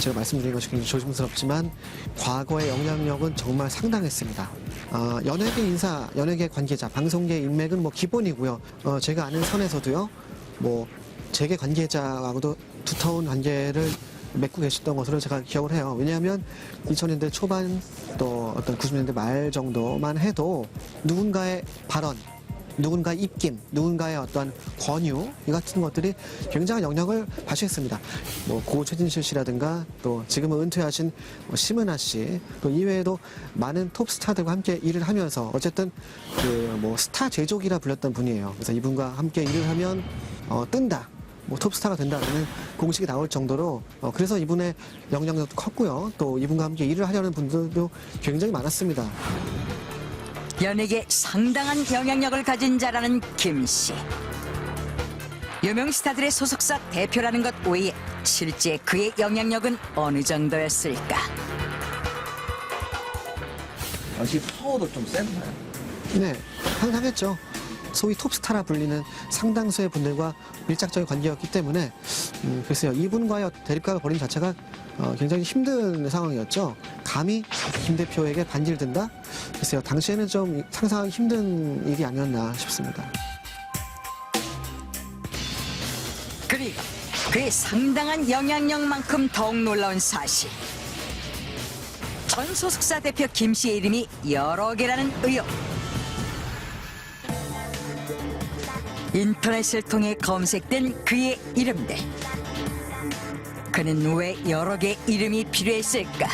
제가 말씀드린 것이 굉장히 조심스럽지만 과거의 영향력은 정말 상당했습니다. 어, 연예계 인사, 연예계 관계자, 방송계 인맥은 뭐 기본이고요. 어, 제가 아는 선에서도요, 뭐 재계 관계자하고도 두터운 관계를 맺고 계셨던 것으로 제가 기억을 해요. 왜냐하면 2000년대 초반 또 어떤 90년대 말 정도만 해도 누군가의 발언, 누군가의 입김, 누군가의 어떤 권유 이 같은 것들이 굉장한 영향을 발휘했습니다. 뭐 고 최진실 씨라든가 또 지금은 은퇴하신 뭐 심은하 씨, 또 이외에도 많은 톱 스타들과 함께 일을 하면서 어쨌든 그 뭐 스타 제조기라 불렸던 분이에요. 그래서 이분과 함께 일을 하면 어, 뜬다. 뭐 톱스타가 된다는 공식이 나올 정도로 어, 그래서 이분의 영향력도 컸고요. 또 이분과 함께 일을 하려는 분들도 굉장히 많았습니다. 연예계 상당한 영향력을 가진 자라는 김 씨. 유명 스타들의 소속사 대표라는 것 외에 실제 그의 영향력은 어느 정도였을까? 당시 파워도 좀 센가요? 네, 상당했죠. 소위 톱스타라 불리는 상당수의 분들과 밀착적인 관계였기 때문에 음, 글쎄요 이분과의 대립각을 벌인 자체가 어, 굉장히 힘든 상황이었죠. 감히 김 대표에게 반지를 든다? 글쎄요 당시에는 좀 상상하기 힘든 일이 아니었나 싶습니다. 그리고 그의 상당한 영향력만큼 더욱 놀라운 사실. 전 소속사 대표 김 씨의 이름이 여러 개라는 의혹. 인터넷을 통해 검색된 그의 이름들. 그는 왜 여러 개 이름이 필요했을까?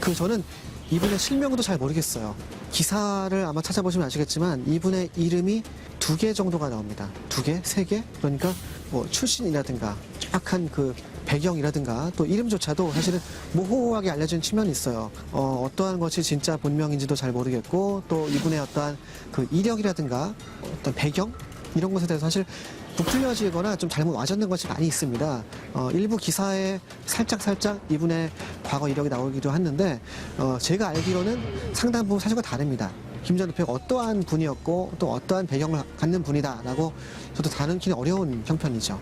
그 저는 이분의 실명도 잘 모르겠어요. 기사를 아마 찾아보시면 아시겠지만 이분의 이름이 두 개 정도가 나옵니다. 두 개, 세 개. 그러니까 뭐 출신이라든가 정확한 그 배경이라든가 또 이름조차도 사실은 모호하게 알려진 측면이 있어요. 어, 어떠한 것이 진짜 본명인지도 잘 모르겠고 또 이분의 어떠한 그 이력이라든가 어떤 배경 이런 것에 대해서 사실 부풀려지거나 좀 잘못 와졌는 것이 많이 있습니다. 어, 일부 기사에 살짝 살짝 이분의 과거 이력이 나오기도 했는데 어, 제가 알기로는 상당 부분 사실과 다릅니다. 김전 대표가 어떠한 분이었고 또 어떠한 배경을 갖는 분이다라고 저도 다루기는 어려운 형편이죠.